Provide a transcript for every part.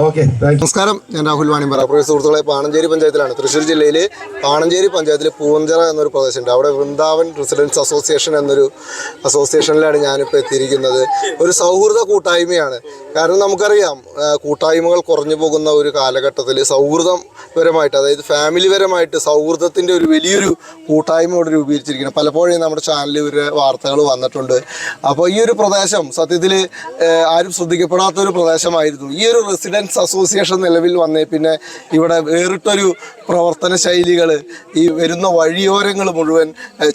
നമസ്കാരം. ഞാൻ രാഹുൽ വാണിമ്പറ പ്രിയ സുഹൃത്തുക്കളെ പാണഞ്ചേരി പഞ്ചായത്തിലാണ്. തൃശ്ശൂർ ജില്ലയിൽ പാണഞ്ചേരി പഞ്ചായത്തിൽ പൂവഞ്ചിറ എന്നൊരു പ്രദേശമുണ്ട്. അവിടെ വൃന്ദാവൻ റെസിഡൻസ് അസോസിയേഷൻ എന്നൊരു അസോസിയേഷനിലാണ് ഞാനിപ്പോൾ എത്തിയിരിക്കുന്നത്. ഒരു സൗഹൃദ കൂട്ടായ്മയാണ്. കാരണം നമുക്കറിയാം കൂട്ടായ്മകൾ കുറഞ്ഞു പോകുന്ന ഒരു കാലഘട്ടത്തിൽ സൗഹൃദം പരമായിട്ട് അതായത് ഫാമിലി പരമായിട്ട് സൗഹൃദത്തിന്റെ ഒരു വലിയൊരു കൂട്ടായ്മ ഇവിടെ രൂപീകരിച്ചിരിക്കുന്നത് പലപ്പോഴും നമ്മുടെ ചാനലിൽ ഒരു വാർത്തകൾ വന്നിട്ടുണ്ട്. അപ്പോൾ ഈ ഒരു പ്രദേശം സത്യത്തിൽ ആരും ശ്രദ്ധിക്കപ്പെടാത്ത ഒരു പ്രദേശമായിരുന്നു. ഈ ഒരു റെസിഡൻസ് അസോസിയേഷൻ നിലവിൽ വന്നേ. പിന്നെ ഇവിടെ വേറിട്ടൊരു പ്രവർത്തന ശൈലികൾ ഈ വരുന്ന വഴിയോരങ്ങൾ മുഴുവൻ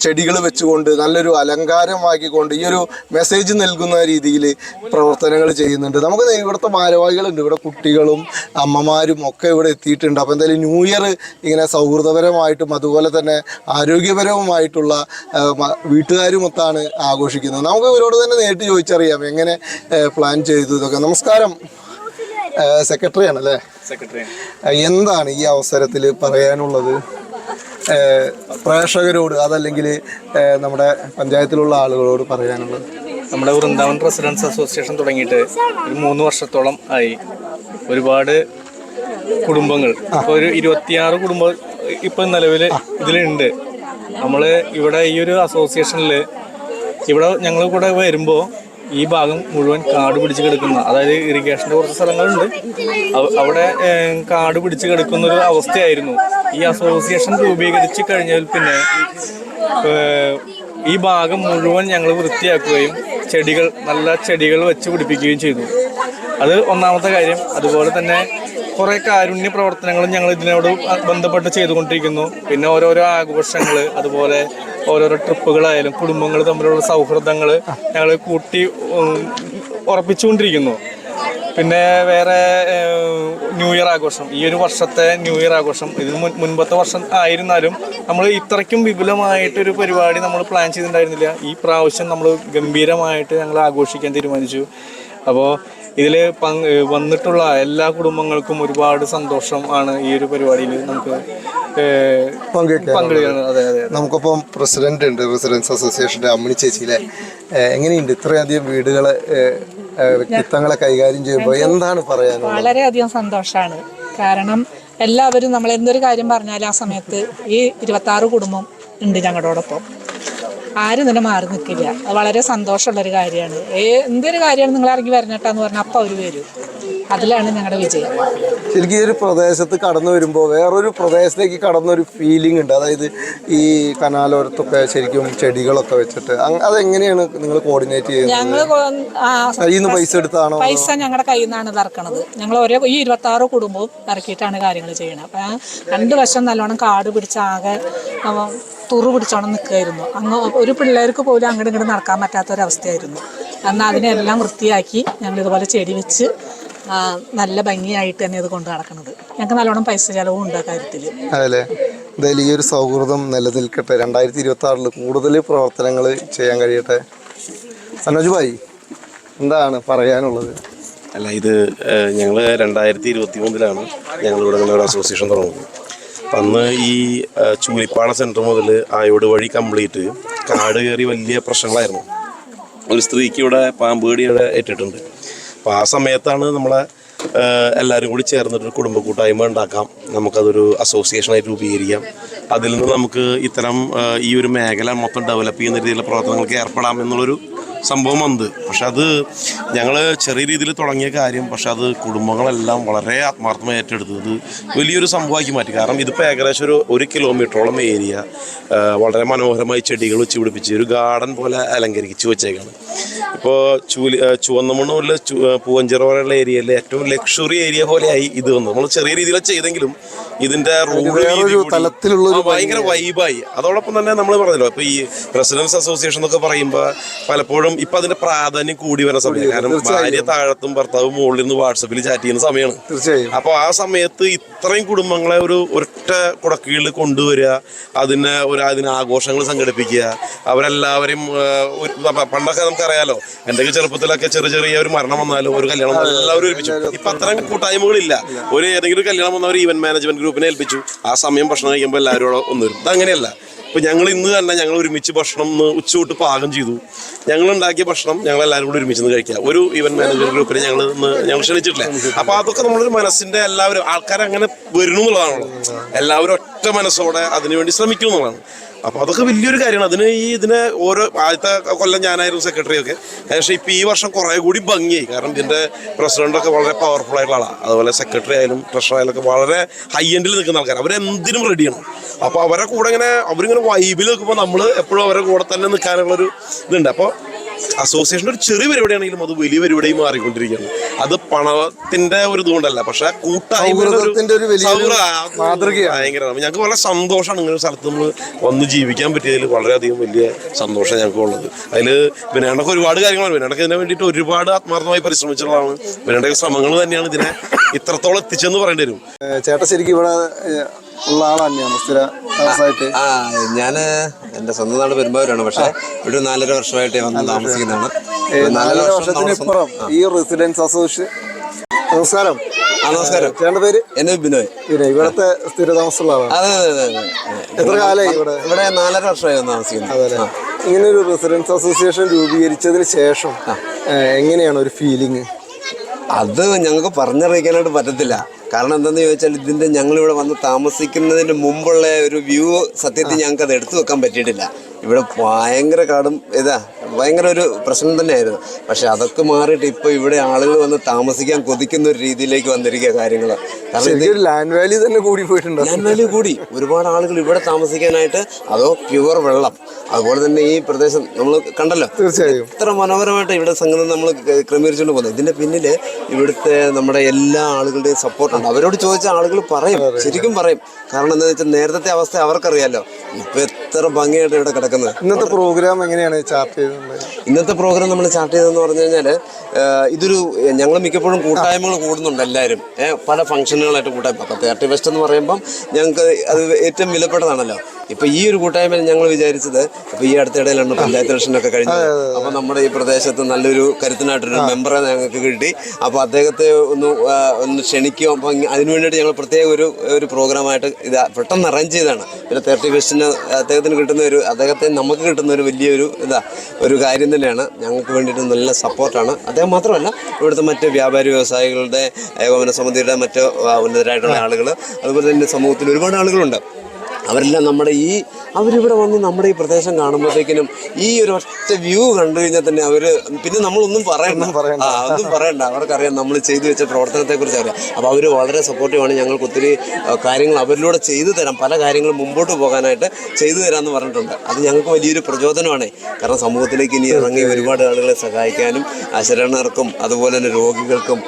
ചെടികൾ വെച്ചുകൊണ്ട് നല്ലൊരു അലങ്കാരമാക്കിക്കൊണ്ട് ഈ ഒരു മെസ്സേജ് നൽകുന്ന രീതിയിൽ പ്രവർത്തനങ്ങൾ ചെയ്യുന്നുണ്ട്. നമുക്ക് ഇവിടുത്തെ ഭാരവാഹികളുണ്ട്. ഇവിടെ കുട്ടികളും അമ്മമാരും ഒക്കെ ഇവിടെ എത്തിയിട്ടുണ്ട്. അപ്പോൾ എന്തായാലും ന്യൂ ഇയർ ഇങ്ങനെ സൗഹൃദപരമായിട്ടും അതുപോലെ തന്നെ ആരോഗ്യപരവുമായിട്ടുള്ള വീട്ടുകാരുമൊത്താണ് ആഘോഷിക്കുന്നത്. നമുക്ക് ഇവരോട് തന്നെ നേരിട്ട് ചോദിച്ചറിയാം. എങ്ങനെ പ്ലാൻ ചെയ്തു ഇതൊക്കെ. നമസ്കാരം. സെക്രട്ടറി ആണല്ലേ സെക്രട്ടറി എന്താണ് ഈ അവസരത്തിൽ പറയാനുള്ളത്? പ്രേക്ഷകരോട് അതല്ലെങ്കിൽ നമ്മുടെ പഞ്ചായത്തിലുള്ള ആളുകളോട് പറയാനുള്ളത്? നമ്മുടെ വൃന്ദാവൻ റെസിഡൻസ് അസോസിയേഷൻ തുടങ്ങിയിട്ട് ഒരു മൂന്ന് വർഷത്തോളം ആയി. ഒരുപാട് കുടുംബങ്ങൾ. ഒരു ഇരുപത്തിയാറ് കുടുംബം ഇപ്പൊ നിലവിൽ ഇതിലുണ്ട്. നമ്മൾ ഇവിടെ ഈ ഒരു അസോസിയേഷനിൽ ഇവിടെ ഞങ്ങൾ കൂടെ വരുമ്പോൾ ഈ ഭാഗം മുഴുവൻ കാട് പിടിച്ച് കിടക്കുന്ന. അതായത് ഇറിഗേഷന്റെ കുറച്ച് സ്ഥലങ്ങളുണ്ട്. അവ- അവിടെ കാട് പിടിച്ച് കിടക്കുന്ന ഒരു അവസ്ഥയായിരുന്നു. ഈ അസോസിയേഷൻ രൂപീകരിച്ച് കഴിഞ്ഞാൽ പിന്നെ ഈ ഭാഗം മുഴുവൻ ഞങ്ങൾ വൃത്തിയാക്കുകയും ചെടികൾ നല്ല ചെടികൾ വെച്ച് പിടിപ്പിക്കുകയും ചെയ്തു. അത് ഒന്നാമത്തെ കാര്യം. അതുപോലെ തന്നെ കുറേ കാരുണ്യ പ്രവർത്തനങ്ങളും ഞങ്ങൾ ഇതിനോട് ബന്ധപ്പെട്ട് ചെയ്തുകൊണ്ടിരിക്കുന്നു. പിന്നെ ഓരോരോ ആഘോഷങ്ങൾ അതുപോലെ ഓരോരോ ട്രിപ്പുകളായാലും കുടുംബങ്ങൾ തമ്മിലുള്ള സൗഹൃദങ്ങൾ ഞങ്ങൾ കൂട്ടി ഉറപ്പിച്ചുകൊണ്ടിരിക്കുന്നു. പിന്നെ വേറെ ന്യൂ ഇയർ ആഘോഷം. ഈ ഒരു വർഷത്തെ ന്യൂ ഇയർ ആഘോഷം ഇതിന് മുൻ മുൻപത്തെ വർഷം ആയിരുന്നാലും നമ്മൾ ഇത്രയ്ക്കും വിപുലമായിട്ടൊരു പരിപാടി നമ്മൾ പ്ലാൻ ചെയ്തിട്ടുണ്ടായിരുന്നില്ല. ഈ പ്രാവശ്യം നമ്മൾ ഗംഭീരമായിട്ട് ഞങ്ങൾ ആഘോഷിക്കാൻ തീരുമാനിച്ചു. അപ്പോൾ ഇതിൽ പങ്ക് വന്നിട്ടുള്ള എല്ലാ കുടുംബങ്ങൾക്കും ഒരുപാട് സന്തോഷം ആണ് ഈ ഒരു പരിപാടിയിൽ നമുക്ക് പങ്കെടുക്കുന്നത് നമുക്കിപ്പം പ്രസിഡന്റ് ഉണ്ട് റെസിഡൻസ് അസോസിയേഷന്റെ അമ്മിണി ചേച്ചിയിലെ. എങ്ങനെയുണ്ട്? ഇത്രയധികം വീടുകളെ വ്യക്തിത്വങ്ങളെ കൈകാര്യം ചെയ്യുമ്പോൾ എന്താണ് പറയാൻ വളരെയധികം സന്തോഷമാണ് കാരണം എല്ലാവരും നമ്മൾ എന്തൊരു കാര്യം പറഞ്ഞാലും ആ സമയത്ത് ഈ ഇരുപത്തി ആറ് കുടുംബം ഉണ്ട് ഞങ്ങളോടൊപ്പം. ആരും തന്നെ മാറി നിൽക്കില്ല. അത് വളരെ സന്തോഷമുള്ളൊരു കാര്യമാണ്. എന്തൊരു കാര്യമാണ് നിങ്ങൾ ഇറങ്ങി വരണട്ടാന്ന് പറഞ്ഞാൽ അപ്പം അവർ വരും. അതിലാണ് ഞങ്ങളുടെ വിജയം. ശരിക്കും ഈ ഒരു പ്രദേശത്ത് കടന്നു വരുമ്പോൾ വേറൊരു പ്രദേശത്തേക്ക് കടന്ന ഒരു ഫീലിംഗ് ഉണ്ട്. അതായത് ഈ കനാലോരത്തൊക്കെ ശരിക്കും ചെടികളൊക്കെ വെച്ചിട്ട് അതെങ്ങനെയാണ് നിങ്ങൾ കോർഡിനേറ്റ് ചെയ്യുന്നത്? ഞങ്ങൾ പൈസ എടുത്താണോ പൈസ ഞങ്ങളുടെ കയ്യിൽ നിന്നാണ് ഇറക്കണത്. ഞങ്ങൾ ഓരോ ഈ ഇരുപത്തി ആറ് കുടുംബവും ഇറക്കിയിട്ടാണ് കാര്യങ്ങൾ ചെയ്യണത്. അപ്പം രണ്ട് വശം നല്ലോണം കാട് പിടിച്ച ആകെ തുറു പിടിച്ചോണം നിൽക്കുമായിരുന്നു അങ്ങ് ഒരു പിള്ളേർക്ക് പോലും അങ്ങോട്ട് ഇങ്ങോട്ട് നടക്കാൻ പറ്റാത്തൊരവസ്ഥയായിരുന്നു. അന്ന് അതിനെല്ലാം വൃത്തിയാക്കി ഞങ്ങൾ ഇതുപോലെ ചെടി വെച്ച് നല്ല ഭംഗിയായിട്ട് തന്നെ ഇത് കൊണ്ട് നടക്കുന്നത് ഞങ്ങൾക്ക് നല്ലോണം പൈസ ചെലവും ഉണ്ട് കാര്യത്തിൽ. അതല്ലേ? എന്തായാലും ഈ ഒരു സൗഹൃദം നിലനിൽക്കട്ടെ. രണ്ടായിരത്തി ഇരുപത്തി ആറിൽ കൂടുതൽ പ്രവർത്തനങ്ങൾ ചെയ്യാൻ കഴിയട്ടെ. സനോജ് ഭായി എന്താണ് പറയാനുള്ളത്? അല്ല ഇത് ഞങ്ങൾ രണ്ടായിരത്തി ഇരുപത്തി മൂന്നിലാണ് ഞങ്ങളിവിടെ നിന്ന് ഒരു അസോസിയേഷൻ തുടങ്ങുന്നത്. അന്ന് ഈ ചൂലിപ്പാട സെന്റർ മുതൽ ആയോട് വഴി കംപ്ലീറ്റ് കാട് കയറി വലിയ പ്രശ്നങ്ങളായിരുന്നു. ഒരു സ്ത്രീക്ക് ഇവിടെ പാമ്പ് ഏറ്റിട്ടുണ്ട്. അപ്പോൾ ആ സമയത്താണ് നമ്മളെ എല്ലാവരും കൂടി ചേർന്നിട്ട് ഒരു കുടുംബ കൂട്ടായ്മ ഉണ്ടാക്കാം. നമുക്കതൊരു അസോസിയേഷനായിട്ട് രൂപീകരിക്കാം. അതിൽ നിന്ന് നമുക്ക് ഇത്തരം ഈ ഒരു മേഖല മൊത്തം ഡെവലപ്പ് ചെയ്യുന്ന രീതിയിലുള്ള പ്രവർത്തനങ്ങൾക്ക് ഏർപ്പെടാം എന്നുള്ളൊരു സംഭവം വന്നത്. പക്ഷെ അത് ഞങ്ങൾ ചെറിയ രീതിയിൽ തുടങ്ങിയ കാര്യം പക്ഷെ അത് കുടുംബങ്ങളെല്ലാം വളരെ ആത്മാർത്ഥമായി ഏറ്റെടുത്തത് വലിയൊരു സംഭവമാക്കി മാറ്റി. കാരണം ഇതിപ്പോൾ ഏകദേശം ഒരു ഒരു കിലോമീറ്ററോളം ഏരിയ വളരെ മനോഹരമായി ചെടികൾ വെച്ച് പിടിപ്പിച്ച് ഒരു ഗാർഡൻ പോലെ അലങ്കരിച്ച് വെച്ചേക്കാണ്. ഇപ്പോൾ ചൂലി ചുവന്ന മണ്ണുള്ള മുതൽ ചു- പൂവഞ്ചിറ പോലെയുള്ള ഏരിയയിലെ ഏറ്റവും ലക്ഷറി ഏരിയ പോലെയായി ഇത് വന്നു നമ്മൾ ചെറിയ രീതിയിൽ ചെയ്തെങ്കിലും ഇതിന്റെ തലത്തിലുള്ള ഭയങ്കര വൈബായി അതോടൊപ്പം തന്നെ നമ്മൾ പറഞ്ഞല്ലോ ഇപ്പോൾ ഈ റെസിഡൻസ് അസോസിയേഷൻ എന്നൊക്കെ പറയുമ്പോൾ പലപ്പോഴും ഇപ്പൊ അതിന്റെ പ്രാധാന്യം കൂടി വരുന്ന സമയം. കാരണം ഭാര്യ താഴത്തും ഭർത്താവ് മുകളിൽ നിന്ന് വാട്സപ്പിൽ ചാറ്റ് ചെയ്യുന്ന സമയമാണ്. തീർച്ചയായും. അപ്പോൾ ആ സമയത്ത് ഇത്രയും കുടുംബങ്ങളെ ഒരു ഒറ്റ കുടക്കീഴിൽ കൊണ്ടുവരിക അതിന് ഒരു അതിന് ആഘോഷങ്ങൾ സംഘടിപ്പിക്കുക അവരെല്ലാവരെയും പണ്ടൊക്കെ നമുക്കറിയാലോ എന്തൊക്കെ ചെറുപ്പത്തിലൊക്കെ ചെറിയ ചെറിയ ഒരു മരണം വന്നാലും ഒരു കല്യാണം വന്നാലും എല്ലാവരും ഒരുമിച്ചു. ഇപ്പൊ അത്രയും കൂട്ടായ്മകളില്ല. ഒരു ഏതെങ്കിലും കല്യാണം വന്ന ഒരു ഈവന്റ് മാനേജ്മെന്റ് ഗ്രൂപ്പിനെ ഏൽപ്പിച്ചു. ആ സമയം ഭക്ഷണം കഴിക്കുമ്പോൾ എല്ലാവരും ഒന്ന് വരും അതങ്ങനെയല്ല ഇപ്പൊ ഞങ്ങൾ ഇന്ന് തന്നെ ഞങ്ങൾ ഒരുമിച്ച് ഭക്ഷണം ഇന്ന് ഉച്ചതൊട്ട് പാകം ചെയ്തു. ഞങ്ങൾ ഉണ്ടാക്കിയ ഭക്ഷണം ഞങ്ങൾ എല്ലാവരും കൂടി ഒരുമിച്ച് കഴിക്കുക. ഒരു ഇവന്റ് മാനേജർ ഗ്രൂപ്പിനെ ഞങ്ങൾ ഇന്ന് ഞങ്ങൾ ക്ഷണിച്ചിട്ടില്ല? അപ്പൊ അതൊക്കെ നമ്മളൊരു മനസ്സിന്റെ എല്ലാവരും ആൾക്കാർ അങ്ങനെ വരുന്നു എന്നുള്ളതാണല്ലോ. എല്ലാവരും ഒറ്റ മനസ്സോടെ അതിനുവേണ്ടി ശ്രമിക്കുന്നു എന്നുള്ളതാണ്. അപ്പൊ അതൊക്കെ വലിയൊരു കാര്യമാണ്. അതിന് ഈ ഇതിനെ ഓരോ ആദ്യത്തെ കൊല്ലം ഞാനായിരുന്നു സെക്രട്ടറി ഒക്കെ. പക്ഷേ ഇപ്പൊ ഈ വർഷം കുറെ കൂടി ഭംഗിയായി. കാരണം ഇതിന്റെ പ്രസിഡന്റ് ഒക്കെ വളരെ പവർഫുൾ ആയിട്ടുള്ള ആളാണ് അതുപോലെ സെക്രട്ടറി ആയാലും ട്രഷറർ ആയാലും ഒക്കെ വളരെ ഹൈ എൻഡിൽ നിൽക്കുന്ന ആൾക്കാർ അവരെന്തിനും റെഡിയാണ് അപ്പൊ അവരെ കൂടെ ഇങ്ങനെ അവരിങ്ങനെ വൈബിൽ നിൽക്കുമ്പോൾ നമ്മൾ എപ്പോഴും അവരെ കൂടെ തന്നെ നിൽക്കാനുള്ള ഒരു ഇതുണ്ട്. അപ്പോൾ അസോസിയേഷന്റെ ഒരു ചെറിയ പരിപാടിയാണെങ്കിലും അത് വലിയ പരിപാടിയായി മാറിക്കൊണ്ടിരിക്കുകയാണ്. അത് പണത്തിന്റെ ഒരു ഇതുകൊണ്ടല്ല പക്ഷെ ഒരു. ഭയങ്കരമാണ്. ഞങ്ങൾക്ക് വളരെ സന്തോഷമാണ് ഇങ്ങനെ സ്ഥലത്ത് നമ്മൾ വന്ന് ജീവിക്കാൻ പറ്റിയതിൽ വളരെയധികം വലിയ സന്തോഷം ഞങ്ങൾക്ക് ഉള്ളത് അതിൽ വിനയണ്ണക്ക് ഒരുപാട് കാര്യങ്ങളാണ്. വിനയണ്ണക്ക് ഇതിനെ വേണ്ടിയിട്ട് ഒരുപാട് ആത്മാർത്ഥമായി പരിശ്രമിച്ചിട്ടുള്ളതാണ്. വിനയുടെ ശ്രമങ്ങൾ തന്നെയാണ് ഇതിനെ ഇത്രത്തോളം എത്തിച്ചെന്ന് പറയേണ്ടി വരും. ചേട്ടാ ശരിക്കും ഇവിടെ ഉള്ള ആൾ തന്നെയാണ് സ്ഥിര താമസമായിട്ട് ആ ഞാൻ എന്റെ സ്വന്തം നാട് പെരുമ്പാവൂരാണ് പക്ഷെ ഒരു നാലര വർഷമായിട്ട് വന്ന് താമസിക്കുന്നതാണ്. നാലര വർഷം വർഷത്തിന് ഇപ്പുറം ഈ റെസിഡൻസ് അസോസിയേഷൻ നമസ്കാരം. ആ നമസ്കാരം. ചേട്ടന്റെ പേര്? എന്റെ ബിനോയ്. ഇവിടുത്തെ സ്ഥിര താമസമുള്ള ആളാണ്. അതെ അതെ അതെ അതെ. എത്ര കാലമായി ഇവിടെ? ഇവിടെ നാലര വർഷമായി താമസിക്കുന്നത്. ഇങ്ങനെ ഒരു റെസിഡൻസ് അസോസിയേഷൻ രൂപീകരിച്ചതിന് ശേഷം എങ്ങനെയാണ് ഒരു ഫീലിംഗ്? അത് ഞങ്ങൾക്ക് പറഞ്ഞറിയിക്കാനായിട്ട് പറ്റത്തില്ല. കാരണം എന്താണെന്ന് ചോദിച്ചാൽ ഇതിന്റെ ഞങ്ങളിവിടെ വന്ന് താമസിക്കുന്നതിന് മുമ്പുള്ള ഒരു വ്യൂ സത്യത്തിൽ ഞങ്ങൾക്ക് അത് എടുത്തു വെക്കാൻ പറ്റിയിട്ടില്ല. ഇവിടെ ഭയങ്കര കാടും ഇതാ ഭയങ്കര ഒരു പ്രശ്നം തന്നെയായിരുന്നു. പക്ഷെ അതൊക്കെ മാറിയിട്ട് ഇപ്പോൾ ഇവിടെ ആളുകൾ വന്ന് താമസിക്കാൻ കൊതിക്കുന്ന ഒരു രീതിയിലേക്ക് വന്നിരിക്കുക കാര്യങ്ങൾ കാരണം ഇത് ലാൻഡ് വാല്യൂ തന്നെ കൂടി പോയിട്ടുണ്ട്? ലാൻഡ് വാല്യൂ കൂടി. ഒരുപാട് ആളുകൾ ഇവിടെ താമസിക്കാനായിട്ട് അതോ പ്യുവർ വെള്ളം. അതുപോലെ തന്നെ ഈ പ്രദേശം നമ്മൾ കണ്ടല്ലോ. തീർച്ചയായും. ഇത്ര മനോഹരമായിട്ട് ഇവിടെ സംഗതി നമ്മൾ ക്രമീകരിച്ചുകൊണ്ട് പോകുന്നത് ഇതിന്റെ പിന്നിൽ ഇവിടുത്തെ നമ്മുടെ എല്ലാ ആളുകളുടെയും സപ്പോർട്ടുണ്ട് അവരോട് ചോദിച്ച ആളുകൾ പറയും ശരിക്കും പറയും. കാരണം എന്താ വെച്ചാൽ നേരത്തെ അവസ്ഥ അവർക്കറിയാലോ. ഇപ്പൊ എത്ര ഭംഗിയായിട്ട് ഇവിടെ കിടക്കുന്നത് ഇന്നത്തെ പ്രോഗ്രാം എങ്ങനെയാണ് ചാർട്ട് ചെയ്തത്? ഇന്നത്തെ പ്രോഗ്രാം നമ്മൾ ചാർട്ട് ചെയ്തതെന്ന് പറഞ്ഞു കഴിഞ്ഞാൽ ഇതൊരു ഞങ്ങൾ മിക്കപ്പോഴും കൂട്ടായ്മകൾ കൂടുന്നുണ്ട് എല്ലാവരും. പല ഫംഗ്ഷനുകളായിട്ട് കൂട്ടായ്മ. അപ്പോൾ തേർട്ടി വെസ്റ്റ് എന്ന് പറയുമ്പം ഞങ്ങൾക്ക് അത് ഏറ്റവും വിലപ്പെട്ടതാണല്ലോ. ഇപ്പൊ ഈ ഒരു കൂട്ടായ്മ ഞങ്ങൾ വിചാരിച്ചത് ഇപ്പൊ ഈ അടുത്തിടയിലാണ് പഞ്ചായത്ത് ഇലക്ഷനൊക്കെ കഴിഞ്ഞത്. അപ്പൊ നമ്മുടെ ഈ പ്രദേശത്ത് നല്ലൊരു കരുത്തനായിട്ടൊരു മെമ്പറെ ഞങ്ങൾക്ക് കിട്ടി. അപ്പൊ അദ്ദേഹത്തെ ഒന്ന് ഒന്ന് ക്ഷണിക്കും അപ്പൊ ഇങ്ങ- അതിനു വേണ്ടിയിട്ട് ഞങ്ങൾ പ്രത്യേക ഒരു ഒരു പ്രോഗ്രാമായിട്ട് ഇത് പെട്ടെന്ന് അറേഞ്ച് ചെയ്താണ് പിന്നെ തേർട്ടി ഫസ്റ്റിന് അദ്ദേഹത്തിന് കിട്ടുന്ന ഒരു അദ്ദേഹത്തെ നമുക്ക് കിട്ടുന്ന ഒരു വലിയൊരു ഇതാ ഒരു കാര്യം തന്നെയാണ്. ഞങ്ങൾക്ക് വേണ്ടിയിട്ട് നല്ല സപ്പോർട്ടാണ്. അദ്ദേഹം മാത്രമല്ല ഇവിടുത്തെ മറ്റ് വ്യാപാരി വ്യവസായികളുടെ ഏകോപന സമിതിയുടെ മറ്റ് ഉന്നതരായിട്ടുള്ള ആളുകൾ അതുപോലെ തന്നെ സമൂഹത്തിൽ ഒരുപാട് ആളുകളുണ്ട്. അവരെല്ലാം നമ്മുടെ ഈ അവരിവിടെ വന്ന് നമ്മുടെ ഈ പ്രദേശം കാണുമ്പോഴത്തേക്കിനും ഈ ഒരു ഒറ്റ വ്യൂ കണ്ടു കഴിഞ്ഞാൽ തന്നെ അവർ പിന്നെ നമ്മളൊന്നും പറയണ്ട. ആ ഒന്നും പറയണ്ട. അവർക്കറിയാം നമ്മൾ ചെയ്തു വെച്ച പ്രവർത്തനത്തെക്കുറിച്ച് അറിയാം. അപ്പോൾ അവർ വളരെ സപ്പോർട്ടീവാണ് ഞങ്ങൾക്ക് ഒത്തിരി കാര്യങ്ങൾ അവരിലൂടെ ചെയ്തു തരാം. പല കാര്യങ്ങളും മുമ്പോട്ട് പോകാനായിട്ട് ചെയ്തു തരാമെന്ന് പറഞ്ഞിട്ടുണ്ട്. അത് ഞങ്ങൾക്ക് വലിയൊരു പ്രചോദനമാണ്. കാരണം സമൂഹത്തിലേക്ക് ഇനി ഇറങ്ങി ഒരുപാട് ആളുകളെ സഹായിക്കാനും അശരണർക്കും അതുപോലെ തന്നെ രോഗികൾക്കും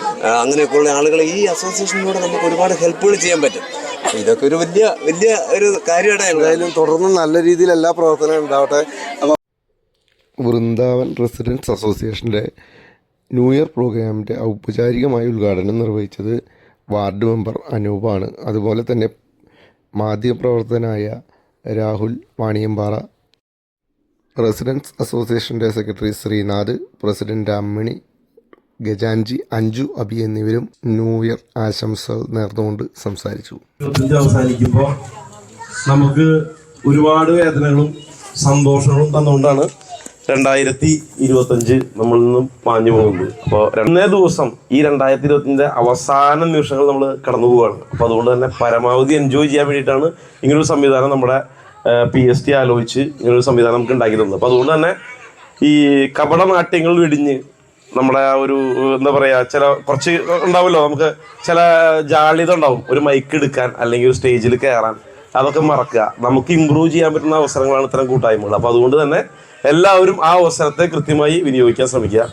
അങ്ങനെയൊക്കെയുള്ള ആളുകളെ ഈ അസോസിയേഷനിലൂടെ നമുക്ക് ഒരുപാട് ഹെൽപ്പുകൾ ചെയ്യാൻ പറ്റും. ഇതൊക്കെ ഒരു വലിയ വലിയ ഒരു കാര്യമാണ് എന്തായാലും തുടർന്ന് നല്ല രീതിയിൽ എല്ലാ പ്രവർത്തനവും ഉണ്ടാവട്ടെ. വൃന്ദാവൻ റെസിഡൻസ് അസോസിയേഷന്റെ ന്യൂ ഇയർ പ്രോഗ്രാമിന്റെ ഔപചാരികമായ ഉദ്ഘാടനം നിർവഹിച്ചത് വാർഡ് മെമ്പർ അനൂപാണ്. അതുപോലെ തന്നെ മാധ്യമപ്രവർത്തകനായ രാഹുൽ വാണിയമ്പാറ. റെസിഡൻസ് അസോസിയേഷന്റെ സെക്രട്ടറി ശ്രീനാഥ് പ്രസിഡന്റ് അമ്മിണി ഗജാൻജി അഞ്ജു അബി എന്നിവരും ന്യൂ ഇയർ ആശംസകൾ നേർന്നുകൊണ്ട് സംസാരിച്ചു. അവസാനിക്കുമ്പോൾ നമുക്ക് ഒരുപാട് വേദനകളും സന്തോഷങ്ങളും തന്നുകൊണ്ടാണ് രണ്ടായിരത്തി ഇരുപത്തഞ്ച് നമ്മളിൽ നിന്നും മാഞ്ഞു പോകുന്നത്. അപ്പോൾ രണ്ടേ ദിവസം ഈ രണ്ടായിരത്തി ഇരുപത്തിന്റെ അവസാന നിമിഷങ്ങൾ നമ്മൾ കടന്നു പോവുകയാണ്. അപ്പോൾ അതുകൊണ്ട് തന്നെ പരമാവധി എൻജോയ് ചെയ്യാൻ വേണ്ടിയിട്ടാണ് ഇങ്ങനൊരു സംവിധാനം നമ്മുടെ പി എസ് ടി ആലോചിച്ച് ഇങ്ങനൊരു സംവിധാനം നമുക്ക് ഉണ്ടാക്കി തന്നത് അപ്പോൾ അതുകൊണ്ട് തന്നെ ഈ കപടനാട്യങ്ങൾ വെടിഞ്ഞ് നമ്മുടെ ആ ഒരു എന്താ പറയാ ചില കുറച്ച് ഉണ്ടാവുമല്ലോ നമുക്ക് ചില ജാളിത ഉണ്ടാവും. ഒരു മൈക്ക് എടുക്കാൻ അല്ലെങ്കിൽ ഒരു സ്റ്റേജിൽ കയറാൻ അതൊക്കെ മറക്കുക. നമുക്ക് ഇമ്പ്രൂവ് ചെയ്യാൻ പറ്റുന്ന അവസരങ്ങളാണ് ഇത്തരം കൂട്ടായ്മകൾ. അപ്പോൾ അതുകൊണ്ട് തന്നെ എല്ലാവരും ആ അവസരത്തെ കൃത്യമായി വിനിയോഗിക്കാൻ ശ്രമിക്കുക.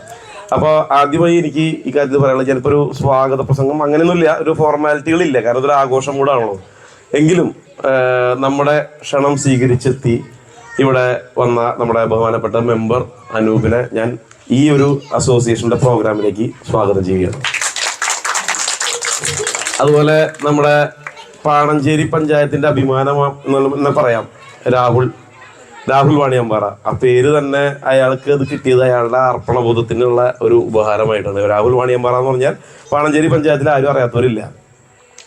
അപ്പോൾ ആദ്യമായി എനിക്ക് ഈ കാര്യത്തിൽ പറയാനുള്ളത് ചിലപ്പോൾ ഒരു സ്വാഗത പ്രസംഗം അങ്ങനെയൊന്നുമില്ല ഒരു ഫോർമാലിറ്റികളില്ല കാരണം ഇതൊരു ആഘോഷം കൂടാണല്ലോ. എങ്കിലും നമ്മുടെ ക്ഷണം സ്വീകരിച്ചെത്തി ഇവിടെ വന്ന നമ്മുടെ ബഹുമാനപ്പെട്ട മെമ്പർ അനൂപിനെ ഞാൻ ഈ ഒരു അസോസിയേഷന്റെ പ്രോഗ്രാമിലേക്ക് സ്വാഗതം ചെയ്യുകയാണ്. അതുപോലെ നമ്മുടെ പാണഞ്ചേരി പഞ്ചായത്തിന്റെ അഭിമാനം എന്ന് പറയാം. രാഹുൽ. രാഹുൽ വാണിയമ്പാറ. ആ പേര് തന്നെ അയാൾക്ക് അത് കിട്ടിയത് അയാളുടെ അർപ്പണബോധത്തിനുള്ള ഒരു ഉപഹാരമായിട്ടാണ്. രാഹുൽ വാണിയമ്പാറ എന്ന് പറഞ്ഞാൽ പാണഞ്ചേരി പഞ്ചായത്തിൽ ആരും അറിയാത്തവരില്ല.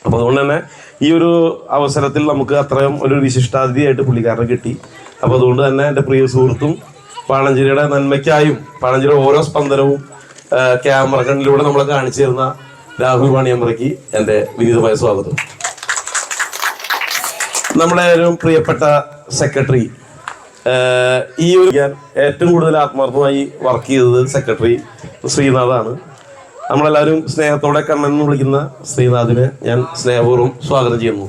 അപ്പോൾ അതുകൊണ്ട് തന്നെ ഈ ഒരു അവസരത്തിൽ നമുക്ക് അത്രയും ഒരു വിശിഷ്ടാതിഥിയായിട്ട് പുള്ളിക്കാരനെ കിട്ടി. അപ്പോൾ അതുകൊണ്ട് തന്നെ എന്റെ പ്രിയ സുഹൃത്തും പാണഞ്ചേരിയുടെ നന്മയ്ക്കായും പഴഞ്ചിരി ഓരോ സ്പന്ദനവും ക്യാമറ കണ്ണിലൂടെ നമ്മളെ കാണിച്ചു തരുന്ന രാഹുൽ വാണിയമ്പറയ്ക്ക് എന്റെ വിനീതമായ സ്വാഗതം. നമ്മുടെ ഒരു പ്രിയപ്പെട്ട സെക്രട്ടറി ഈ ഒരു ഞാൻ ഏറ്റവും കൂടുതൽ ആത്മാർത്ഥമായി വർക്ക് ചെയ്തത് സെക്രട്ടറി ശ്രീനാഥാണ്. നമ്മളെല്ലാവരും സ്നേഹത്തോടെ കണ്ണെന്ന് വിളിക്കുന്ന ശ്രീനാഥിനെ ഞാൻ സ്നേഹപൂർവം സ്വാഗതം ചെയ്യുന്നു.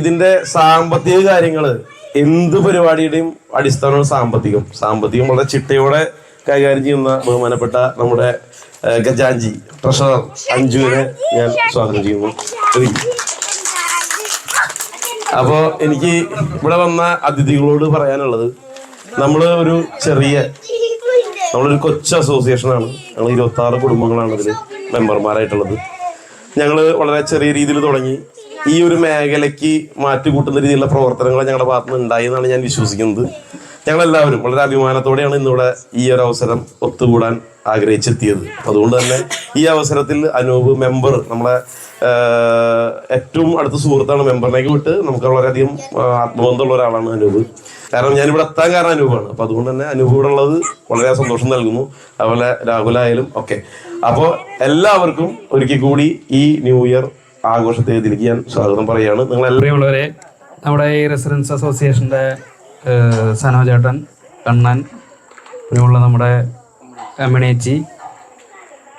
ഇതിന്റെ സാമ്പത്തിക കാര്യങ്ങൾ എന്ത് പരിപാടിയുടെയും അടിസ്ഥാനമാണ് സാമ്പത്തികം. സാമ്പത്തികം വളരെ ചിട്ടയോടെ കൈകാര്യം ചെയ്യുന്ന ബഹുമാനപ്പെട്ട നമ്മുടെ ഗജാൻജി ട്രഷറർ അഞ്ജുവിനെ ഞാൻ സ്വാഗതം ചെയ്യുന്നു. ഒരു- അപ്പോ എനിക്ക് ഇവിടെ വന്ന അതിഥികളോട് പറയാനുള്ളത് നമ്മൾ ഒരു ചെറിയ നമ്മളൊരു കൊച്ചു അസോസിയേഷനാണ്. ഞങ്ങൾ ഇരുപത്തി ആറ് കുടുംബങ്ങളാണ് ഇതിൽ മെമ്പർമാരായിട്ടുള്ളത്. ഞങ്ങൾ വളരെ ചെറിയ രീതിയിൽ തുടങ്ങി. ഈ ഒരു മേഖലയ്ക്ക് മാറ്റുകൂട്ടുന്ന രീതിയിലുള്ള പ്രവർത്തനങ്ങൾ ഞങ്ങളുടെ ഭാഗത്ത് നിന്ന് ഉണ്ടായി എന്നാണ് ഞാൻ വിശ്വസിക്കുന്നത്. ഞങ്ങളെല്ലാവരും വളരെ അഭിമാനത്തോടെയാണ് ഇന്നിവിടെ ഈ ഒരു അവസരം ഒത്തുകൂടാൻ ആഗ്രഹിച്ചെത്തിയത്. അതുകൊണ്ട് തന്നെ ഈ അവസരത്തിൽ അനൂപ് മെമ്പർ നമ്മളെ ഏറ്റവും അടുത്ത സുഹൃത്താണ് മെമ്പറിനേക്ക് വിട്ട് നമുക്ക് വളരെയധികം ആത്മബന്ധമുള്ള ഒരാളാണ് അനൂപ്. കാരണം ഞാനിവിടെ എത്താൻ കാരണം അനൂപാണ്. അപ്പൊ അതുകൊണ്ട് തന്നെ അനൂപ് ഇവിടെ ഉള്ളത് വളരെ സന്തോഷം നൽകുന്നു. അതുപോലെ രാഹുലായാലും ഒക്കെ. അപ്പോൾ എല്ലാവർക്കും ഒരിക്കൽ കൂടി ഈ ന്യൂ ഇയർ ആഘോഷത്തെ ഇതിലേക്ക് സ്വാഗതം പറയുകയാണ് പ്രിയമുള്ളവരെ നമ്മുടെ ഈ റെസിഡൻസ് അസോസിയേഷന്റെ സനോജേട്ടൻ കണ്ണൻ പിന്നെയുള്ള നമ്മുടെ അമ്മിണേച്ചി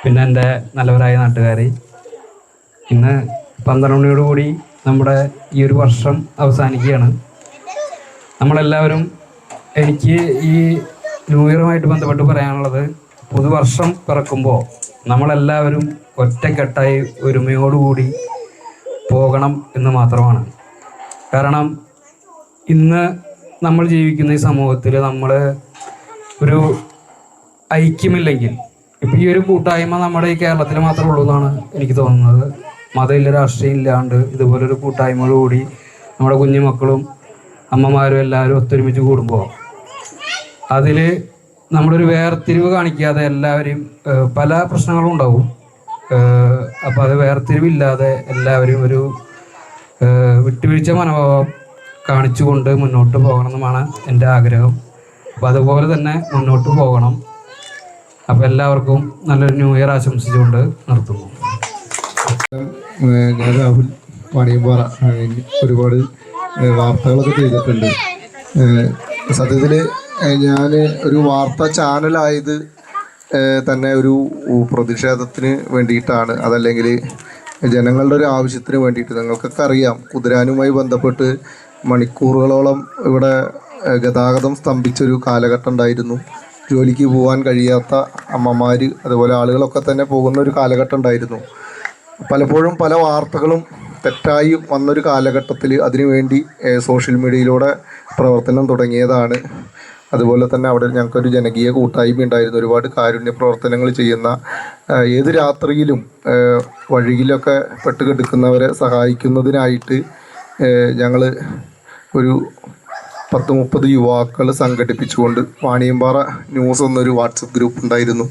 പിന്നെ എന്റെ നല്ലവരായ നാട്ടുകാർ ഇന്ന് പന്ത്രണ്ട് മണിയോടുകൂടി നമ്മുടെ ഈ ഒരു വർഷം അവസാനിക്കുകയാണ്. നമ്മളെല്ലാവരും എനിക്ക് ഈ ന്യൂ ഇയറുമായിട്ട് ബന്ധപ്പെട്ട് പറയാനുള്ളത് പുതുവർഷം പിറക്കുമ്പോൾ നമ്മളെല്ലാവരും ഒറ്റക്കെട്ടായി ഒരുമയോടുകൂടി പോകണം എന്ന് മാത്രമാണ്. കാരണം ഇന്ന് നമ്മൾ ജീവിക്കുന്ന ഈ സമൂഹത്തിൽ നമ്മൾ ഒരു ഐക്യമില്ലെങ്കിൽ ഇപ്പം ഈ ഒരു കൂട്ടായ്മ നമ്മുടെ ഈ കേരളത്തിൽ മാത്രമേ ഉള്ളൂ എന്നാണ് എനിക്ക് തോന്നുന്നത്. മതമില്ല രാഷ്ട്രീയം ഇല്ലാണ്ട് ഇതുപോലൊരു കൂട്ടായ്മയോടുകൂടി നമ്മുടെ കുഞ്ഞുമക്കളും അമ്മമാരും എല്ലാവരും ഒത്തൊരുമിച്ച് കൂടുമ്പോൾ അതിൽ നമ്മളൊരു വേർതിരിവ് കാണിക്കാതെ എല്ലാവരെയും പല പ്രശ്നങ്ങളും ഉണ്ടാവും. അപ്പോൾ അത് വേർതിരിവില്ലാതെ എല്ലാവരും ഒരു വിട്ടുവീഴ്ച മനോഭാവം കാണിച്ചുകൊണ്ട് മുന്നോട്ട് പോകണമെന്നാണ് എന്റെ ആഗ്രഹം. അപ്പോൾ അതുപോലെ തന്നെ മുന്നോട്ട് പോകണം. അപ്പോൾ എല്ലാവർക്കും നല്ലൊരു ന്യൂ ഇയർ ആശംസിച്ചുകൊണ്ട് നിർത്തുന്നു. ഞാൻ രാഹുൽ പണിയമ്പാറ ഒരുപാട് വാർത്തകളൊക്കെ ചെയ്തിട്ടുണ്ട്. സത്യത്തിൽ ഞാൻ ഒരു വാർത്താ ചാനലായത് തന്നെ ഒരു പ്രതിഷേധത്തിന് വേണ്ടിയിട്ടാണ്. അതല്ലെങ്കിൽ ജനങ്ങളുടെ ഒരു ആവശ്യത്തിന് വേണ്ടിയിട്ട്. നിങ്ങൾക്കൊക്കെ അറിയാം കുതിരാനുമായി ബന്ധപ്പെട്ട് മണിക്കൂറുകളോളം ഇവിടെ ഗതാഗതം സ്തംഭിച്ചൊരു കാലഘട്ടം ഉണ്ടായിരുന്നു. ജോലിക്ക് പോകാൻ കഴിയാത്ത അമ്മമാർ അതുപോലെ ആളുകളൊക്കെ തന്നെ പോകുന്ന ഒരു കാലഘട്ടം ഉണ്ടായിരുന്നു. പലപ്പോഴും പല വാർത്തകളും തെറ്റായി വന്നൊരു കാലഘട്ടത്തിൽ അതിനുവേണ്ടി സോഷ്യൽ മീഡിയയിലൂടെ പ്രവർത്തനം തുടങ്ങിയതാണ്. അതുപോലെ തന്നെ അവിടെ ഞങ്ങൾക്കൊരു ജനകീയ കൂട്ടായ്മ ഉണ്ടായിരുന്നു. ഒരുപാട് കാരുണ്യ പ്രവർത്തനങ്ങൾ ചെയ്യുന്ന ഏത് രാത്രിയിലും വഴിയിലൊക്കെ പെട്ടുകെടുക്കുന്നവരെ സഹായിക്കുന്നതിനായിട്ട് ഞങ്ങൾ ഒരു പത്ത് മുപ്പത് യുവാക്കൾ സംഘടിപ്പിച്ചുകൊണ്ട് വാണിയമ്പാറ ന്യൂസ് എന്നൊരു വാട്സപ്പ് ഗ്രൂപ്പ് ഉണ്ടായിരുന്നു.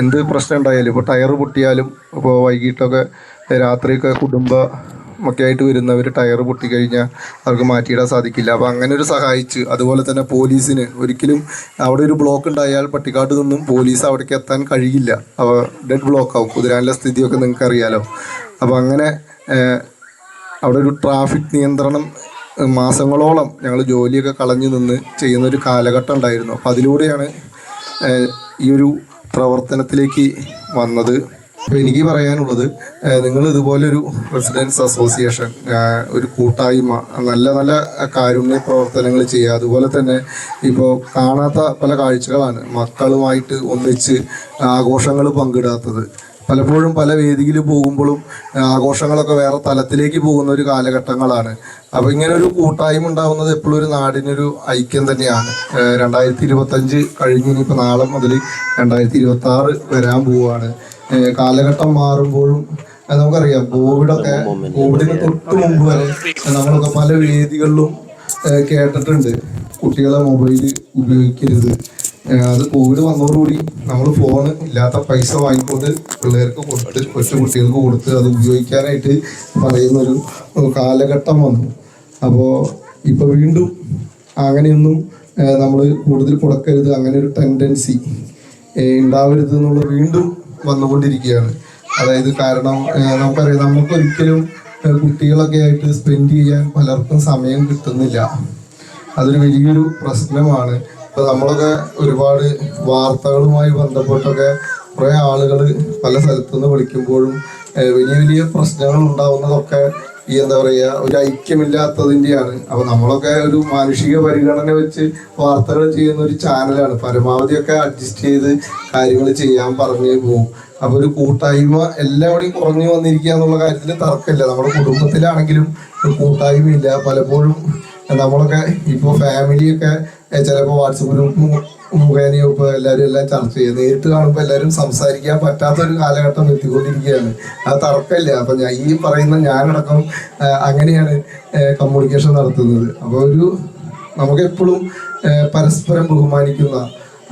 എന്ത് പ്രശ്നം ഉണ്ടായാലും ഇപ്പോൾ ടയർ പൊട്ടിയാലും ഇപ്പോൾ വൈകിട്ടൊക്കെ രാത്രിയൊക്കെ കുടുംബ ഒക്കെ ആയിട്ട് വരുന്നവർ ടയർ പൊട്ടിക്കഴിഞ്ഞാൽ അവർക്ക് മാറ്റിയിടാൻ സാധിക്കില്ല. അപ്പോൾ അങ്ങനെ ഒരു സഹായിച്ച് അതുപോലെ തന്നെ പോലീസിന് ഒരിക്കലും അവിടെ ഒരു ബ്ലോക്ക് ഉണ്ടായാൽ പട്ടിക്കാട് നിന്നും പോലീസ് അവിടേക്ക് എത്താൻ കഴിയില്ല. അപ്പോൾ ഡെഡ് ബ്ലോക്ക് ആവും. കുതിരാനുള്ള സ്ഥിതിയൊക്കെ നിങ്ങൾക്ക് അറിയാലോ. അപ്പോൾ അങ്ങനെ അവിടെ ഒരു ട്രാഫിക് നിയന്ത്രണം മാസങ്ങളോളം ഞങ്ങൾ ജോലിയൊക്കെ കളഞ്ഞു നിന്ന് ചെയ്യുന്ന ഒരു കാലഘട്ടം ഉണ്ടായിരുന്നു. അപ്പോൾ അതിലൂടെയാണ് ഈ ഒരു പ്രവർത്തനത്തിലേക്ക് വന്നത്. അപ്പോൾ എനിക്ക് പറയാനുള്ളത് നിങ്ങൾ ഇതുപോലൊരു റെസിഡൻസ് അസോസിയേഷൻ ഒരു കൂട്ടായ്മ നല്ല നല്ല കാരുണ്യ പ്രവർത്തനങ്ങൾ ചെയ്യുക അതുപോലെ തന്നെ ഇപ്പോൾ കാണാത്ത പല കാഴ്ചകളാണ് മക്കളുമായിട്ട് ഒന്നിച്ച് ആഘോഷങ്ങൾ പങ്കിടാത്തത്. പലപ്പോഴും പല വേദിയിൽ പോകുമ്പോഴും ആഘോഷങ്ങളൊക്കെ വേറെ തലത്തിലേക്ക് പോകുന്ന ഒരു കാലഘട്ടങ്ങളാണ്. അപ്പോൾ ഇങ്ങനെ ഒരു കൂട്ടായ്മ ഉണ്ടാവുന്നത് എപ്പോഴും ഒരു നാടിനൊരു ഐക്യം തന്നെയാണ്. രണ്ടായിരത്തി ഇരുപത്തഞ്ച് കഴിഞ്ഞ് ഇനിയിപ്പോൾ നാളെ മുതൽ രണ്ടായിരത്തി ഇരുപത്തി ആറ് വരാൻ പോവുകയാണ്. കാലഘട്ടം മാറുമ്പോഴും നമുക്കറിയാം കോവിഡൊക്കെ കോവിഡിന് തൊട്ട് മുമ്പ് വരെ നമ്മളൊക്കെ പല വേദികളിലും കേട്ടിട്ടുണ്ട്. കുട്ടികളെ മൊബൈൽ ഉപയോഗിക്കരുത്. അത് കോവിഡ് വന്നതോടുകൂടി നമ്മൾ ഫോൺ ഇല്ലാത്ത പൈസ വാങ്ങിക്കൊണ്ട് പിള്ളേർക്ക് കൊടുത്ത് കൊച്ചു കുട്ടികൾക്ക് കൊടുത്ത് അത് ഉപയോഗിക്കാനായിട്ട് പറയുന്നൊരു കാലഘട്ടം വന്നു. അപ്പോൾ ഇപ്പോൾ വീണ്ടും അങ്ങനെയൊന്നും നമ്മൾ കൂടുതൽ കൊടുക്കരുത്. അങ്ങനെ ഒരു ടെൻഡൻസി ഉണ്ടാവരുത് എന്നുള്ള വീണ്ടും വന്നുകൊണ്ടിരിക്കുകയാണ്. അതായത് കാരണം നമുക്കറിയാം നമുക്കൊരിക്കലും കുട്ടികളൊക്കെ ആയിട്ട് സ്പെൻഡ് ചെയ്യാൻ പലർക്കും സമയം കിട്ടുന്നില്ല. അതൊരു വലിയൊരു പ്രശ്നമാണ്. ഇപ്പൊ നമ്മളൊക്കെ ഒരുപാട് വാർത്തകളുമായി ബന്ധപ്പെട്ടൊക്കെ കുറെ ആളുകൾ പല സ്ഥലത്തുനിന്ന് വിളിക്കുമ്പോഴും വലിയ വലിയ പ്രശ്നങ്ങൾ ഉണ്ടാവുന്നതൊക്കെ ഈ എന്താ പറയുക ഒരു ഐക്യമില്ലാത്തതിന്റെയാണ് അപ്പൊ നമ്മളൊക്കെ ഒരു മാനുഷിക പരിഗണന വെച്ച് വാർത്തകൾ ചെയ്യുന്ന ഒരു ചാനലാണ്. പരമാവധിയൊക്കെ അഡ്ജസ്റ്റ് ചെയ്ത് കാര്യങ്ങൾ ചെയ്യാൻ പറഞ്ഞു പോകും അപ്പൊ ഒരു കൂട്ടായ്മ എല്ലാവരുടെയും കുറഞ്ഞു വന്നിരിക്കുക എന്നുള്ള കാര്യത്തിൽ തർക്കമില്ല. നമ്മുടെ കുടുംബത്തിലാണെങ്കിലും ഒരു കൂട്ടായ്മയില്ല. പലപ്പോഴും നമ്മളൊക്കെ ഇപ്പോൾ ഫാമിലിയൊക്കെ ചിലപ്പോൾ വാട്സപ്പ് ഗ്രൂപ്പ് മുഖേനയോ ഇപ്പോൾ എല്ലാവരും എല്ലാം ചർച്ച ചെയ്യുക നേരിട്ട് കാണുമ്പോൾ എല്ലാവരും സംസാരിക്കാൻ പറ്റാത്ത ഒരു കാലഘട്ടം എത്തിക്കൊണ്ടിരിക്കുകയാണ്. അത് തർക്കമില്ല. അപ്പം ഞാൻ ഈ പറയുന്ന ഞാനടക്കം അങ്ങനെയാണ് കമ്മ്യൂണിക്കേഷൻ നടത്തുന്നത്. അപ്പോൾ ഒരു നമുക്കെപ്പോഴും പരസ്പരം ബഹുമാനിക്കുന്ന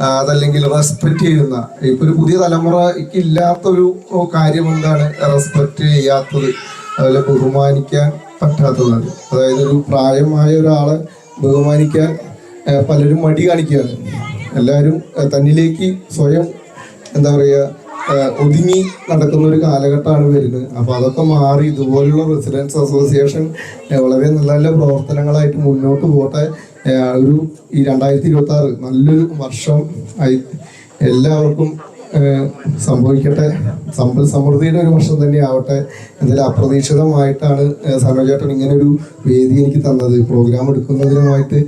അതല്ലെങ്കിൽ റെസ്പെക്ട് ചെയ്യുന്ന ഇപ്പൊ ഒരു പുതിയ തലമുറയ്ക്ക് ഇല്ലാത്തൊരു കാര്യം എന്താണ്? റെസ്പെക്ട് ചെയ്യാത്തത് അതുപോലെ ബഹുമാനിക്കാൻ പറ്റാത്തതാണ്. അതായത് ഒരു പ്രായമായ ഒരാളെ ബഹുമാനിക്കാൻ പലരും മടി കാണിക്കുകയാണ്. എല്ലാവരും തന്നിലേക്ക് സ്വയം എന്താ പറയുക ഒതുങ്ങി നടക്കുന്ന ഒരു കാലഘട്ടമാണ് വരുന്നത്. അപ്പോൾ അതൊക്കെ മാറി ഇതുപോലുള്ള റെസിഡൻസ് അസോസിയേഷൻ വളരെ നല്ല നല്ല പ്രവർത്തനങ്ങളായിട്ട് മുന്നോട്ട് പോട്ടെ. ഒരു ഈ രണ്ടായിരത്തി ഇരുപത്തി ആറ് നല്ലൊരു വർഷം ആയി. എല്ലാവർക്കും സംഭവിക്കട്ടെ. സമ്പൽ സമൃദ്ധിയുടെ ഒരു വർഷം തന്നെ ആവട്ടെ എന്തായാലും അപ്രതീക്ഷിതമായിട്ടാണ് സനോജേട്ടൻ ഇങ്ങനെ ഒരു വേദി എനിക്ക് തന്നത്. പ്രോഗ്രാം എടുക്കുന്നതിനുമായിട്ട്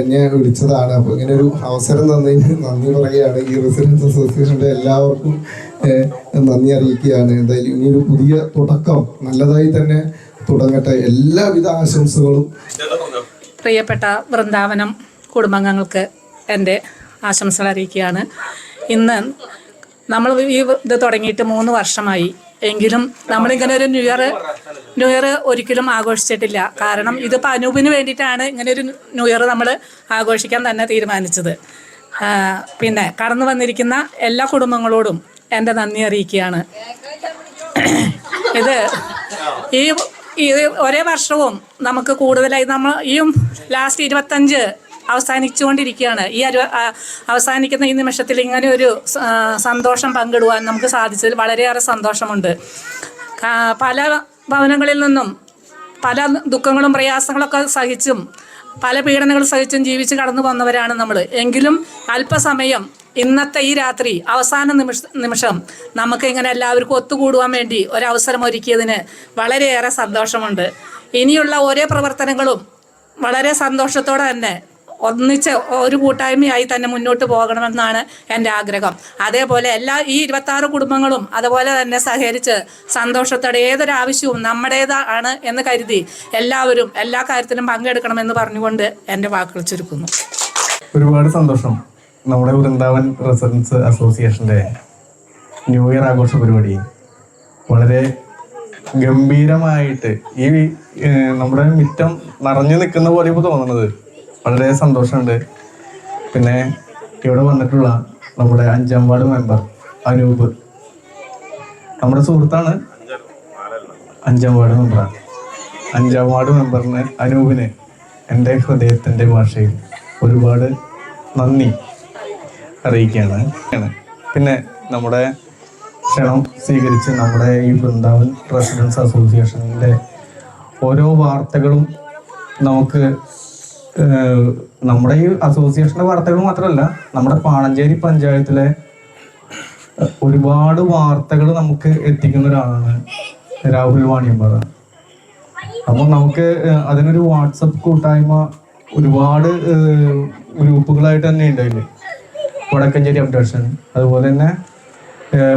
എന്നെ വിളിച്ചതാണ്. അപ്പോൾ ഇങ്ങനെ ഒരു അവസരം തന്നതിന് നന്ദി പറയുകയാണ്. ഈ റെസിഡൻസ് അസോസിയേഷന്റെ എല്ലാവർക്കും നന്ദി അറിയിക്കുകയാണ്. എന്തായാലും ഇനി ഒരു പുതിയ തുടക്കം നല്ലതായി തന്നെ തുടങ്ങട്ടെ. എല്ലാവിധ ആശംസകളും. പ്രിയപ്പെട്ട വൃന്ദാവനം കുടുംബാംഗങ്ങൾക്ക് എന്റെ ആശംസകൾ അറിയിക്കുകയാണ്. ഇന്ന് നമ്മൾ ഈ ഇത് തുടങ്ങിയിട്ട് മൂന്ന് വർഷമായി. എങ്കിലും നമ്മളിങ്ങനെ ഒരു ന്യൂ ഇയർ ന്യൂ ഇയർ ഒരിക്കലും ആഘോഷിച്ചിട്ടില്ല. കാരണം ഇതിപ്പോൾ അനൂപിന് വേണ്ടിയിട്ടാണ് ഇങ്ങനെ ഒരു ന്യൂ ഇയർ നമ്മൾ ആഘോഷിക്കാൻ തന്നെ തീരുമാനിച്ചത്. പിന്നെ കടന്നു വന്നിരിക്കുന്ന എല്ലാ കുടുംബങ്ങളോടും എന്റെ നന്ദി അറിയിക്കുകയാണ്. ഇത് ഈ ഈ ഒരേ വർഷവും നമുക്ക് കൂടുതലായി നമ്മൾ ഈ ലാസ്റ്റ് ഇരുപത്തഞ്ച് അവസാനിച്ചുകൊണ്ടിരിക്കുകയാണ്. ഈ അരു അവസാനിക്കുന്ന ഈ നിമിഷത്തിൽ ഇങ്ങനെ ഒരു സന്തോഷം പങ്കിടുവാൻ നമുക്ക് സാധിച്ചതിൽ വളരെയേറെ സന്തോഷമുണ്ട്. പല ഭവനങ്ങളിൽ നിന്നും പല ദുഃഖങ്ങളും പ്രയാസങ്ങളൊക്കെ സഹിച്ചും പല പീഡനങ്ങൾ സഹിച്ചും ജീവിച്ച് കടന്നു വന്നവരാണ് നമ്മൾ. എങ്കിലും അല്പസമയം ഇന്നത്തെ ഈ രാത്രി അവസാന നിമിഷ നിമിഷം നമുക്ക് ഇങ്ങനെ എല്ലാവർക്കും ഒത്തുകൂടുവാൻ വേണ്ടി ഒരവസരം ഒരുക്കിയതിന് വളരെയേറെ സന്തോഷമുണ്ട്. ഇനിയുള്ള ഓരോ പ്രവർത്തനങ്ങളും വളരെ സന്തോഷത്തോടെ തന്നെ ഒന്നിച്ച് ഒരു കൂട്ടായ്മയായി തന്നെ മുന്നോട്ട് പോകണമെന്നാണ് എന്റെ ആഗ്രഹം. അതേപോലെ എല്ലാ ഈ ഇരുപത്താറ് കുടുംബങ്ങളും അതുപോലെ തന്നെ സഹകരിച്ച് സന്തോഷത്തോടെ ഏതൊരാവശ്യവും നമ്മുടേതാണ് എന്ന് കരുതി എല്ലാവരും എല്ലാ കാര്യത്തിലും പങ്കെടുക്കണമെന്ന് പറഞ്ഞുകൊണ്ട് എന്റെ വാക്കുകൾ ചുരുക്കുന്നു. ഒരുപാട് സന്തോഷം. നമ്മുടെ വൃന്ദാവൻ റെസിഡൻസ് അസോസിയേഷന്റെ ന്യൂ ഇയർ ആഘോഷ പരിപാടി. വളരെ ഗംഭീരമായിട്ട് ഈ നമ്മുടെ മിറ്റം നിറഞ്ഞു നിൽക്കുന്ന പോലെ ഇപ്പോൾ തോന്നുന്നത് വളരെ സന്തോഷമുണ്ട്. പിന്നെ ഇവിടെ വന്നിട്ടുള്ള നമ്മുടെ അഞ്ചാം വാർഡ് മെമ്പർ അനൂപ്. നമ്മുടെ സുഹൃത്താണ് അഞ്ചാം വാർഡ് മെമ്പറാണ് അഞ്ചാം വാർഡ് മെമ്പറിന് അനൂപിന് എന്റെ ഹൃദയത്തിന്റെ ഭാഷയിൽ ഒരുപാട് നന്ദി അറിയിക്കുകയാണ്. പിന്നെ നമ്മുടെ ക്ഷണം സ്വീകരിച്ച് നമ്മുടെ ഈ വൃന്ദാവൻ റെസിഡൻസ് അസോസിയേഷനിലെ ഓരോ വാർത്തകളും നമുക്ക് നമ്മുടെ ഈ അസോസിയേഷന്റെ വാർത്തകൾ മാത്രമല്ല നമ്മുടെ പാണഞ്ചേരി പഞ്ചായത്തിലെ ഒരുപാട് വാർത്തകൾ നമുക്ക് എത്തിക്കുന്ന ഒരാളാണ് രാഹുൽ വാണിയമ്പാറ. അപ്പം നമുക്ക് അതിനൊരു വാട്സപ്പ് കൂട്ടായ്മ ഒരുപാട് ഗ്രൂപ്പുകളായിട്ട് തന്നെ ഉണ്ട് അതിൽ വടക്കഞ്ചേരി അപ്ഡേഷൻ അതുപോലെ തന്നെ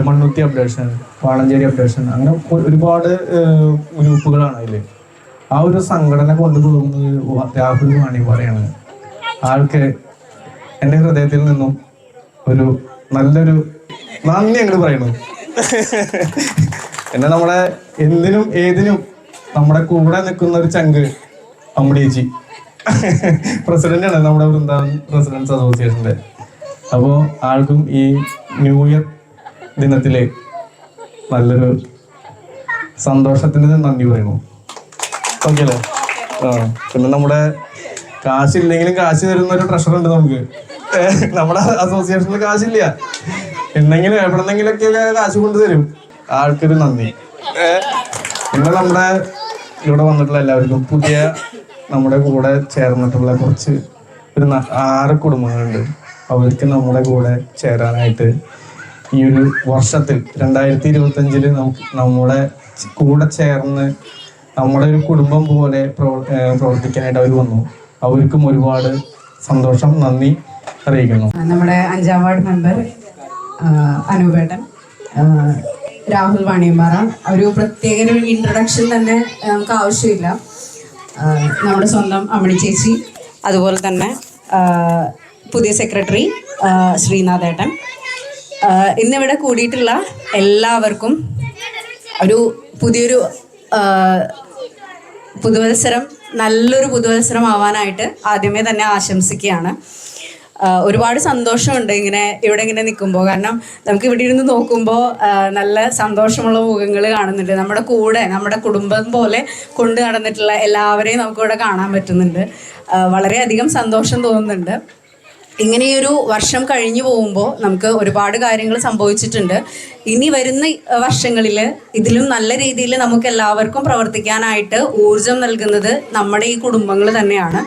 മണ്ണുത്തി അപ്ഡേഷൻ പാളഞ്ചേരി അപ്ഡേഷൻ അങ്ങനെ ഒരുപാട് ഗ്രൂപ്പുകളാണ് അതിൽ ആ ഒരു സംഘടന കൊണ്ടുപോകുന്നത് രാഹുൽ മാണി വാണിയമ്പാറയാണ് ആൾക്ക് എന്റെ ഹൃദയത്തിൽ നിന്നും ഒരു നല്ലൊരു നന്ദി അങ്ങോട്ട് പറയണു. എന്നെ നമ്മളെ എന്തിനും ഏതിനും നമ്മുടെ കൂടെ നിൽക്കുന്ന ഒരു ചങ്ക് അംബേജി പ്രസിഡന്റ് ആണ് നമ്മുടെ വൃന്ദാവൻ റെസിഡൻസ് അസോസിയേഷന്റെ അപ്പോൾ ആൾക്കും ഈ ന്യൂ ഇയർ ദിനത്തിലെ നല്ലൊരു സന്തോഷത്തിന് നന്ദി പറയുന്നു. ഓക്കെ ആ പിന്നെ നമ്മുടെ കാശില്ലെങ്കിലും കാശ് തരുന്ന ഒരു ട്രഷർ ഉണ്ട് നമുക്ക്. നമ്മുടെ അസോസിയേഷനിൽ കാശില്ല. എന്തെങ്കിലും എവിടെന്നെങ്കിലൊക്കെ കാശ് കൊണ്ടുതരും ആൾക്കൊരു നന്ദി. പിന്നെ നമ്മുടെ ഇവിടെ വന്നിട്ടുള്ള എല്ലാവർക്കും പുതിയ നമ്മുടെ കൂടെ ചേർന്നിട്ടുള്ള കുറച്ച് ഒരു ആറ് കുടുംബങ്ങളുണ്ട്. അവർക്ക് നമ്മുടെ കൂടെ ചേരാനായിട്ട് ഈ ഒരു വർഷത്തിൽ രണ്ടായിരത്തി ഇരുപത്തി അഞ്ചിൽ നമുക്ക് നമ്മുടെ കൂടെ ചേർന്ന് നമ്മുടെ ഒരു കുടുംബം പോലെ പ്രവർ- പ്രവർത്തിക്കാനായിട്ട് അവർ വന്നു. അവർക്കും ഒരുപാട് സന്തോഷം നന്ദി അറിയിക്കുന്നു. നമ്മുടെ അഞ്ചാം വാർഡ് മെമ്പർ അനുപേട്ടൻ രാഹുൽ വാണിയമ്പാറ. ഒരു പ്രത്യേക ഒരു ഇൻട്രൊഡക്ഷൻ തന്നെ നമുക്ക് ആവശ്യമില്ല. നമ്മുടെ സ്വന്തം അമ്മണി ചേച്ചി അതുപോലെ തന്നെ പുതിയ സെക്രട്ടറി ശ്രീനാഥേട്ടൻ. ഇന്നിവിടെ കൂടിയിട്ടുള്ള എല്ലാവർക്കും ഒരു പുതിയൊരു പുതുവത്സരം നല്ലൊരു പുതുവത്സരം ആവാനായിട്ട് ആദ്യമേ തന്നെ ആശംസിക്കുകയാണ്. ഒരുപാട് സന്തോഷമുണ്ട് ഇങ്ങനെ ഇവിടെ ഇങ്ങനെ നിൽക്കുമ്പോൾ. കാരണം നമുക്ക് ഇവിടെ ഇരുന്ന് നോക്കുമ്പോൾ നല്ല സന്തോഷമുള്ള മുഖങ്ങൾ കാണുന്നുണ്ട്. നമ്മുടെ കൂടെ നമ്മുടെ കുടുംബം പോലെ കൊണ്ടു നടന്നിട്ടുള്ള എല്ലാവരെയും നമുക്കിവിടെ കാണാൻ പറ്റുന്നുണ്ട്. വളരെയധികം സന്തോഷം തോന്നുന്നുണ്ട്. ഇങ്ങനെയൊരു വർഷം കഴിഞ്ഞു പോകുമ്പോൾ നമുക്ക് ഒരുപാട് കാര്യങ്ങൾ സംഭവിച്ചിട്ടുണ്ട്. ഇനി വരുന്ന വർഷങ്ങളിൽ ഇതിലും നല്ല രീതിയിൽ നമുക്ക് എല്ലാവർക്കും പ്രവർത്തിക്കാനായിട്ട് ഊർജം നൽകുന്നത് നമ്മുടെ ഈ കുടുംബങ്ങൾ തന്നെയാണ്.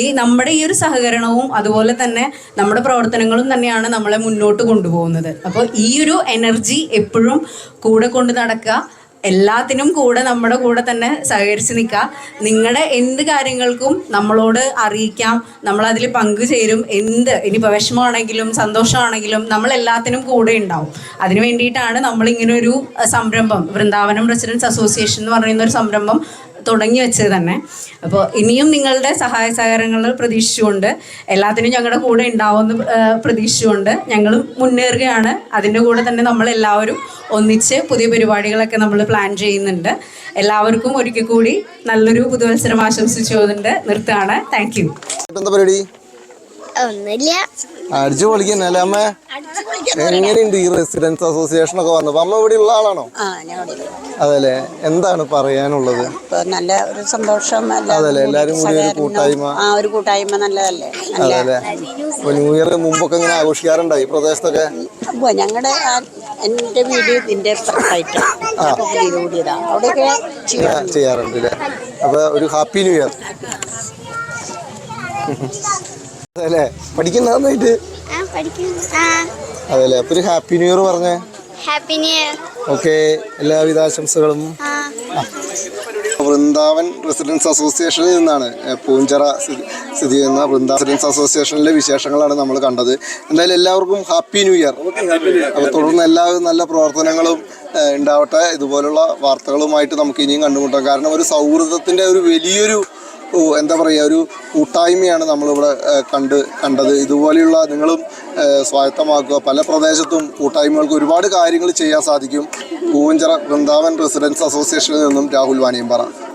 ഈ നമ്മുടെ ഈ ഒരു സഹകരണവും അതുപോലെ തന്നെ നമ്മുടെ പ്രവർത്തനങ്ങളും തന്നെയാണ് നമ്മളെ മുന്നോട്ട് കൊണ്ടുപോകുന്നത്. അപ്പോൾ ഈ ഒരു എനർജി എപ്പോഴും കൂടെ കൊണ്ട് നടക്കുക. എല്ലാത്തിനും കൂടെ നമ്മുടെ കൂടെ തന്നെ സഹകരിച്ച് നിൽക്കുക. നിങ്ങളുടെ എന്ത് കാര്യങ്ങൾക്കും നമ്മളോട് അറിയിക്കാം. നമ്മൾ പങ്കുചേരും എന്ത്? ഇനിയിപ്പോൾ വിഷമമാണെങ്കിലും സന്തോഷമാണെങ്കിലും നമ്മൾ എല്ലാത്തിനും കൂടെ ഉണ്ടാവും. അതിനു വേണ്ടിയിട്ടാണ് നമ്മൾ ഒരു സംരംഭം. വൃന്ദാവനം റെസിഡൻസ് അസോസിയേഷൻ എന്ന് പറയുന്ന ഒരു സംരംഭം തുടങ്ങി വെച്ചത് തന്നെ. അപ്പോൾ ഇനിയും നിങ്ങളുടെ സഹായ സഹകരണങ്ങൾ പ്രതീക്ഷിച്ചുകൊണ്ട് എല്ലാത്തിനും ഞങ്ങളുടെ കൂടെ ഉണ്ടാവുമെന്ന് പ്രതീക്ഷിച്ചുകൊണ്ട് ഞങ്ങൾ മുന്നേറുകയാണ്. അതിന്റെ കൂടെ തന്നെ നമ്മൾ എല്ലാവരും ഒന്നിച്ച് പുതിയ പരിപാടികളൊക്കെ നമ്മൾ പ്ലാൻ ചെയ്യുന്നുണ്ട്. എല്ലാവർക്കും ഒരിക്കൽ കൂടി നല്ലൊരു പുതുവത്സരം ആശംസിച്ചുകൊണ്ട് നിർത്തുകയാണ്. താങ്ക് യു എന്താ പരിപാടി? ഒന്നുമില്ല. അടിച്ചു പൊളിക്കുന്നല്ലേ അമ്മ? എങ്ങനെയുണ്ട് ഈ റെസിഡൻസ് അസോസിയേഷൻ ഒക്കെ വന്നപ്പോ അമ്മ ഇവിടെ ഉള്ള ആളാണോ? അതല്ലേ. എന്താണ് പറയാനുള്ളത്? നല്ല ഒരു സന്തോഷം അതല്ലേ, എല്ലാരും കൂടി ഒരു. കൂട്ടായ്മ. ആ ഒരു കൂട്ടായ്മ നല്ലതല്ലേ? നല്ല അതല്ലേ. ഇപ്പൊ ന്യൂ ഇയർ മുമ്പൊക്കെ ഇങ്ങനെ ആഘോഷിക്കാറുണ്ടോ ഈ പ്രദേശത്തൊക്കെ? ഞങ്ങളുടെ എന്റെ വീട് ഇതിന്റെ ചെയ്യാറുണ്ട്. അപ്പൊ ഒരു ഹാപ്പി ന്യൂ ഇയർ അതല്ലേ? പഠിക്കുന്ന നന്നായിട്ട്? ആ പഠിക്കുന്നു. ആ. അതല്ലേ? അപ്പൊ ഒരു ഹാപ്പി ന്യൂ ഇയർ പറഞ്ഞേ. Happy new year. ഓക്കെ. എല്ലാവിധ ആശംസകളും. വൃന്ദാവൻ റെസിഡൻസ് അസോസിയേഷനിൽ നിന്നാണ് പൂഞ്ചറ സ്ഥിതി സ്ഥിതി ചെയ്യുന്ന വൃന്ദാവൻ റെസിഡൻസ് അസോസിയേഷനിലെ വിശേഷങ്ങളാണ് നമ്മൾ കണ്ടത്. എന്തായാലും എല്ലാവർക്കും ഹാപ്പി ന്യൂ ഇയർ. അപ്പോൾ തുടർന്ന് എല്ലാ നല്ല പ്രവർത്തനങ്ങളും ഉണ്ടാവട്ടെ. ഇതുപോലുള്ള വാർത്തകളുമായിട്ട് നമുക്ക് ഇനിയും കണ്ടുമുട്ടാം. കാരണം ഒരു സൗഹൃദത്തിന്റെ ഒരു വലിയൊരു എന്താ പറയുക ഒരു കൂട്ടായ്മയാണ് നമ്മളിവിടെ കണ്ട് കണ്ടത്. ഇതുപോലെയുള്ള നിങ്ങളും സ്വായത്തമാക്കുക. പല പ്രദേശത്തും കൂട്ടായ്മകൾക്ക് ഒരുപാട് കാര്യങ്ങൾ ചെയ്യാൻ സാധിക്കും. പൂവഞ്ചിറ വൃന്ദാവൻ റെസിഡൻസ് അസോസിയേഷനിൽ നിന്നും രാഹുൽ വാണിയമ്പാറ.